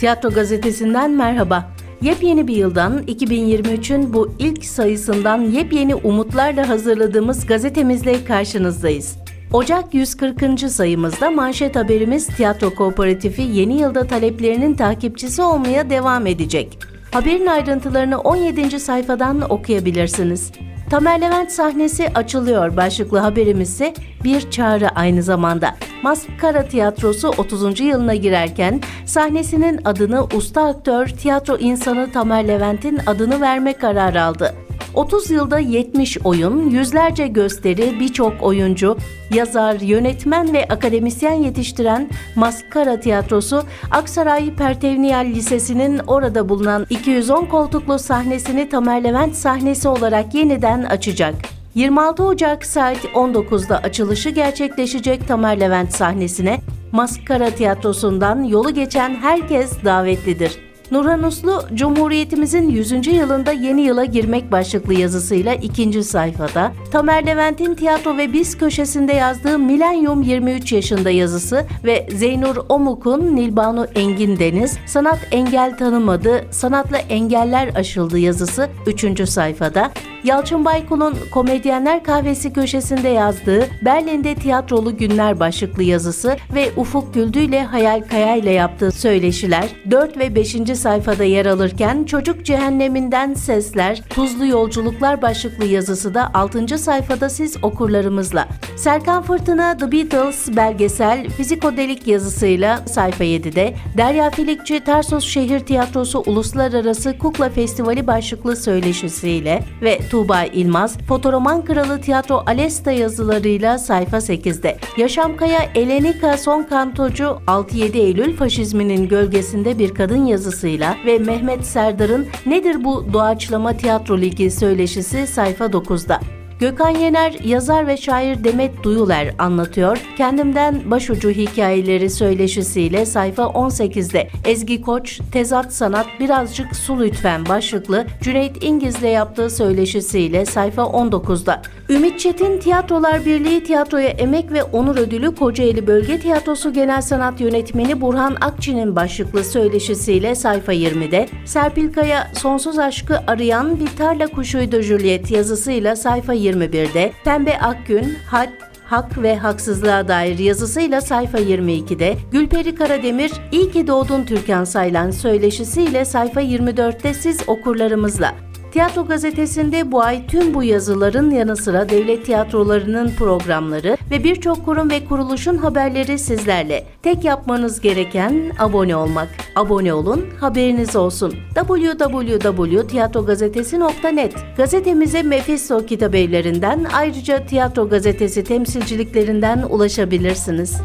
Tiyatro Gazetesi'nden merhaba. Yepyeni bir yıldan 2023'ün bu ilk sayısından yepyeni umutlarla hazırladığımız gazetemizle karşınızdayız. Ocak 140. sayımızda manşet haberimiz Tiyatro Kooperatifi yeni yılda taleplerinin takipçisi olmaya devam edecek. Haberin ayrıntılarını 17. sayfadan okuyabilirsiniz. Tamer Levent sahnesi açılıyor başlıklı haberimiz ise bir çağrı aynı zamanda. Maskara Tiyatrosu 30. yılına girerken sahnesinin adını usta aktör, tiyatro insanı Tamer Levent'in adını verme kararı aldı. 30 yılda 70 oyun, yüzlerce gösteri, birçok oyuncu, yazar, yönetmen ve akademisyen yetiştiren Maskara Tiyatrosu, Aksaray Pertevniyal Lisesi'nin orada bulunan 210 koltuklu sahnesini Tamer Levent sahnesi olarak yeniden açacak. 26 Ocak saat 19'da açılışı gerçekleşecek Tamer Levent sahnesine Maskara Tiyatrosu'ndan yolu geçen herkes davetlidir. Nurhan Uslu, Cumhuriyetimizin 100. yılında yeni yıla girmek başlıklı yazısıyla ikinci sayfada, Tamer Levent'in tiyatro ve biz köşesinde yazdığı Milenyum 23 yaşında yazısı ve Zeynur Omuk'un Nilbanu Engin Deniz, Sanat Engel Tanımadı, Sanatla Engeller Aşıldı yazısı 3. sayfada, Yalçın Baykul'un Komedyenler Kahvesi köşesinde yazdığı Berlin'de Tiyatrolu Günler başlıklı yazısı ve Ufuk Güldü ile Hayal Kaya ile yaptığı söyleşiler 4 ve 5. sayfada yer alırken Çocuk Cehenneminden Sesler, Tuzlu Yolculuklar başlıklı yazısı da 6. sayfada siz okurlarımızla. Serkan Fırtına The Beatles belgesel Fizikodelik yazısıyla sayfa 7'de, Derya Filikçi Tarsus Şehir Tiyatrosu Uluslararası Kukla Festivali başlıklı söyleşisiyle ve Tuğba İlmaz, Fotoroman Kralı Tiyatro Alesta yazılarıyla sayfa 8'de. Yaşam Kaya Elenika Son Kantocu 6-7 Eylül faşizminin gölgesinde bir kadın yazısıyla ve Mehmet Serdar'ın Nedir bu doğaçlama tiyatro ligi söyleşisi sayfa 9'da. Gökhan Yener, yazar ve şair Demet Duyuler anlatıyor. Kendimden başucu hikayeleri söyleşisiyle sayfa 18'de. Ezgi Koç, Tezat Sanat Birazcık Su Lütfen başlıklı Cüneyt İngiz'le yaptığı söyleşisiyle sayfa 19'da. Ümit Çetin Tiyatrolar Birliği Tiyatroya Emek ve Onur Ödülü Kocaeli Bölge Tiyatrosu Genel Sanat Yönetmeni Burhan Akçi'nin başlıklı söyleşisiyle sayfa 20'de. Serpil Kaya Sonsuz Aşkı Arayan Bir Tarla Kuşuydu Juliet yazısıyla sayfa 21'de. Pembe Akgün, Had, Hak ve Haksızlığa dair yazısıyla sayfa 22'de, Gülperi Karademir, İyi ki doğdun Türkan Saylan söyleşisiyle sayfa 24'te siz okurlarımızla. Tiyatro gazetesinde bu ay tüm bu yazıların yanı sıra devlet tiyatrolarının programları ve birçok kurum ve kuruluşun haberleri sizlerle. Tek yapmanız gereken abone olmak. Abone olun, haberiniz olsun. www.tiyatrogazetesi.net Gazetemize Mephisto kitabevlerinden ayrıca tiyatro gazetesi temsilciliklerinden ulaşabilirsiniz.